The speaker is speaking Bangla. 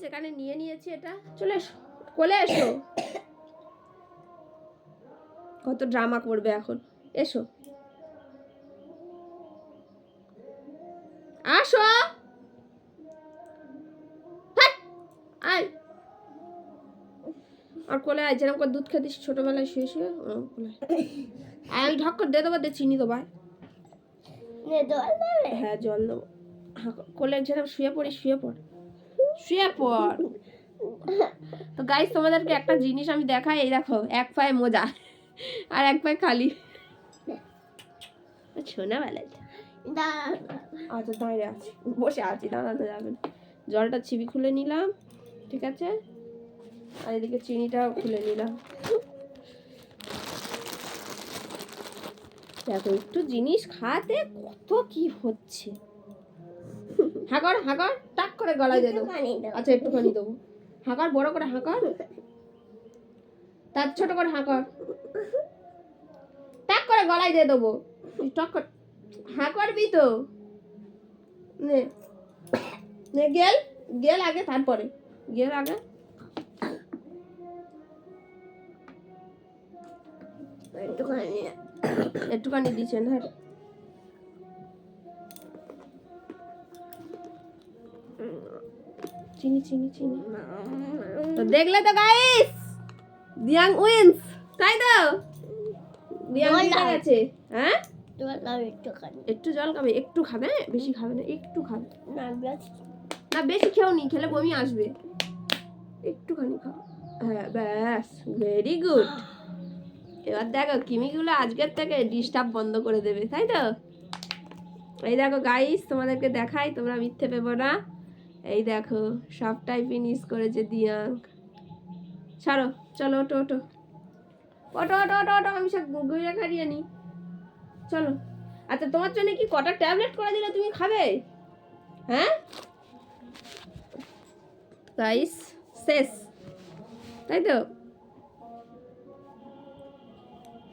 সেখানে নিয়ে নিয়েছি এটা। চলে এসো কোলে এসো। কত ড্রামা করবে এখন। এসো। আসো। আয়। আর কোলে আয় যেরকম করে দুধ খেতিস ছোটবেলায় শুয়ে শুয়ে ওরকম কোলে আয়। আমি ঢক করে দিয়ে দেবো দিয়ে চিনি দেবো দেবে? হ্যাঁ জল দেবো। হা, কোলে যেরকম শুয়ে পড়ি শুয়ে পড়। শুয়ে পড়। তো গাইস তোমাদেরকে একটা জিনিস আমি দেখাই এই দেখো এক পায়ে মোজা আর এক পায়ে খালি। ছোনাবেলা দাঁড়া। আচ্ছা দাঁড়িয়ে আছি। বসে আছি দাঁড়াতে যাবে না। জলটা ছিবি খুলে নিলাম ঠিক আছে? আর এদিকে চিনিটাও খুলে নিলাম। দেখো একটু জিনিস খাতে কত কি হচ্ছে। হাগর হাগর টাক করে গলায় দিয়ে দেবো। আচ্ছা একটুখানি দেবো। হাঁকার বড় করে হাঁকার তার ছোট করে হাঁকার টাক করে গলায় দিয়ে দেবো। টক কর হ্যাঁ করবি তো। নে। নে গেল। গেল আগে তারপরে। গেল আগে। একটুখানি একটুখানি দিচ্ছেন হ্যাঁ। চিনি চিনি চিনি। তো দেখলে তো গাইস দিয়াং উইন্স তাই তো? দিয়াং জিতে। গেছে। হ্যাঁ? একটু জল খাবে একটু খাবে বেশি খাবে না একটু খাবে। না বেশি খেও নি খেলে বমি আসবে। একটুখানি খাও। হ্যাঁ ব্যাস ভেরি গুড এবার দেখো কিমিগুলো আজকের থেকে ডিস্টার্ব বন্ধ করে দেবে তাই তো? এই দেখো গাইস তোমাদেরকে দেখাই তোমরা মিথ্যে পেবো না। এই দেখো, সবটাই ফিনিশ করেছে দিয়াঙ্ক ছাড়ো, চলো ওটো ওটো ওটো ওটো ওটো ওটো আমি সব ঘুরে খাড়িয়ে নিই চলো। আচ্ছা তোমার জন্য কি কটা ট্যাবলেট করে দিলে তুমি খাবে? হ্যাঁ? তাইস, শেষ। তাই তো?